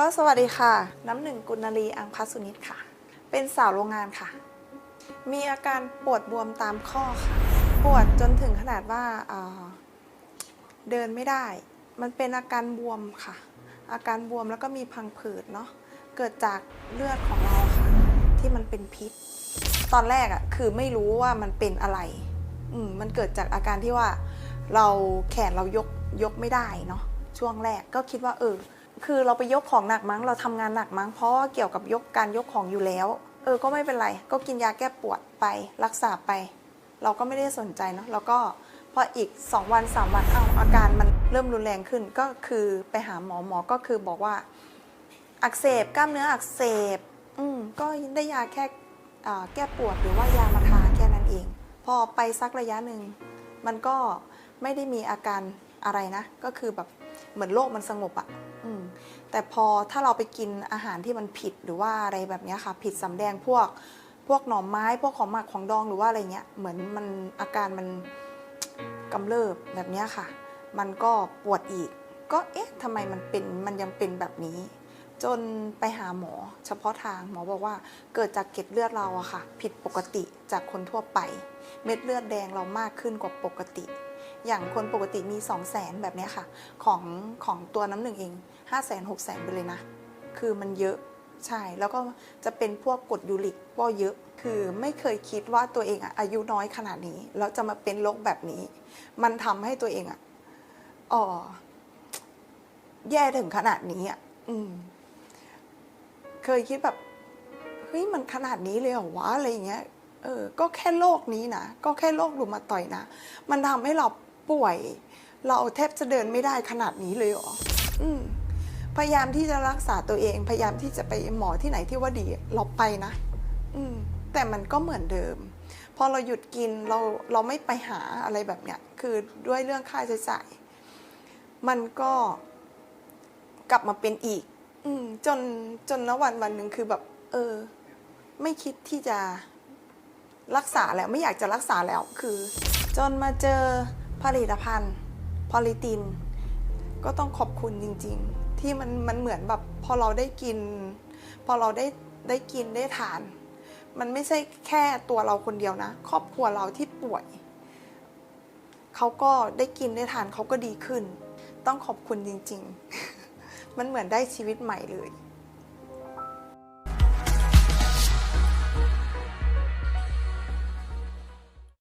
ก็สวัสดีค่ะ น้ำหนึ่งกุณลีอังพัสุนิตค่ะ เป็นสาวโรงงานค่ะ มีอาการปวดบวมตามข้อค่ะ ปวดจนถึงขนาดว่าอ่าเดินไม่ได้ มันเป็นอาการบวมค่ะ อาการบวมแล้วก็มีพังผืดเนาะ เกิดจากเลือดของเราค่ะ ที่มันเป็นพิษ ตอนแรกอะคือไม่รู้ว่ามันเป็นอะไร อืมมันเกิดจากอาการที่ว่าเราแขนเรายกยกไม่ได้เนาะ ช่วงแรกก็คิดว่าเออ คือเราไปยกของหนักมั้งเราทำงานหนักมั้งเพราะว่าเกี่ยวกับยกการยกของอยู่แล้ว เออก็ไม่เป็นไร ก็กินยาแก้ปวดไปรักษาไป เราก็ไม่ได้สนใจเนาะแล้วก็พออีก 2 วัน 3 วันอ้าวอาการมันเริ่มรุนแรงขึ้นก็คือไปหาหมอหมอก็คือบอกว่า อักเสบกล้ามเนื้ออักเสบ อืมก็ได้ยาแค่แก้ปวดหรือว่ายามาทาแค่นั้นเอง พอไปสักระยะหนึ่ง มันก็ไม่ได้มีอาการอะไรนะ ก็คือแบบเหมือนโรคมันสงบอะ่ะ แต่พอถ้าเราไปกินอาหารที่มันผิดหรือว่าอะไรแบบนี้ค่ะ ผิดสำแดงพวกพวกหน่อไม้ พวกของหมักของดองหรือว่าอะไรเงี้ยเหมือนมันอาการมันกำเริบแบบนี้ค่ะ มันก็ปวดอีก ก็เอ๊ะทำไมมันเป็นมันยังเป็นแบบนี้ จนไปหาหมอ เฉพาะทางหมอบอกว่าเกิดจากเกล็ดเลือดเราอะค่ะ ผิดปกติจากคนทั่วไป เม็ดเลือดแดงเรามากขึ้นกว่าปกติ อย่างคนปกติมี 2 0 0แสนแบบนี้ค่ะ ของของตัวน้ำหนึ่งเอง5 0 0แสน6แสนไปเลยนะ คือมันเยอะใช่ แล้วก็จะเป็นพวกกรดยูริกก็เยอะ คือไม่เคยคิดว่าตัวเองอะอายุน้อยขนาดนี้แล้วจะมาเป็นโรคแบบนี้ มันทำให้ตัวเองอะอ๋อแย่ถึงขนาดนี้อะอืม เคยคิดแบบเฮ้ยมันขนาดนี้เลยเหรอวะอะไรอย่างเงี้ยเออ ก็แค่โรคนี้นะ ก็แค่โรครุมาต่อยนะ มันทำให้เรา ป่วย เราแทบจะเดินไม่ได้ขนาดนี้เลยเหรออืมพยายามที่จะรักษาตัวเอง พยายามที่จะไปหมอที่ไหนที่ว่าดีเราไปนะ อืมแต่มันก็เหมือนเดิม พอเราหยุดกินเราเราไม่ไปหาอะไรแบบเนี้ยคือด้วยเรื่องค่าใช้จ่าย มันก็กลับมาเป็นอีก อืมจนจนณวันวันหนึ่งคือแบบ เออ ไม่คิดที่จะรักษาแล้วไม่อยากจะรักษาแล้วคือ จนมาเจอ ผลิตภัณฑ์พอลิติน ก็ต้องขอบคุณจริง ๆ ที่มันมันเหมือนแบบพอเราได้กิน พอเราได้ได้กินได้ทาน มันไม่ใช่แค่ตัวเราคนเดียวนะ ครอบครัวเราที่ป่วยเขาก็ได้กินได้ทานเขาก็ดีขึ้น ต้องขอบคุณจริง ๆ มันเหมือนได้ชีวิตใหม่เลย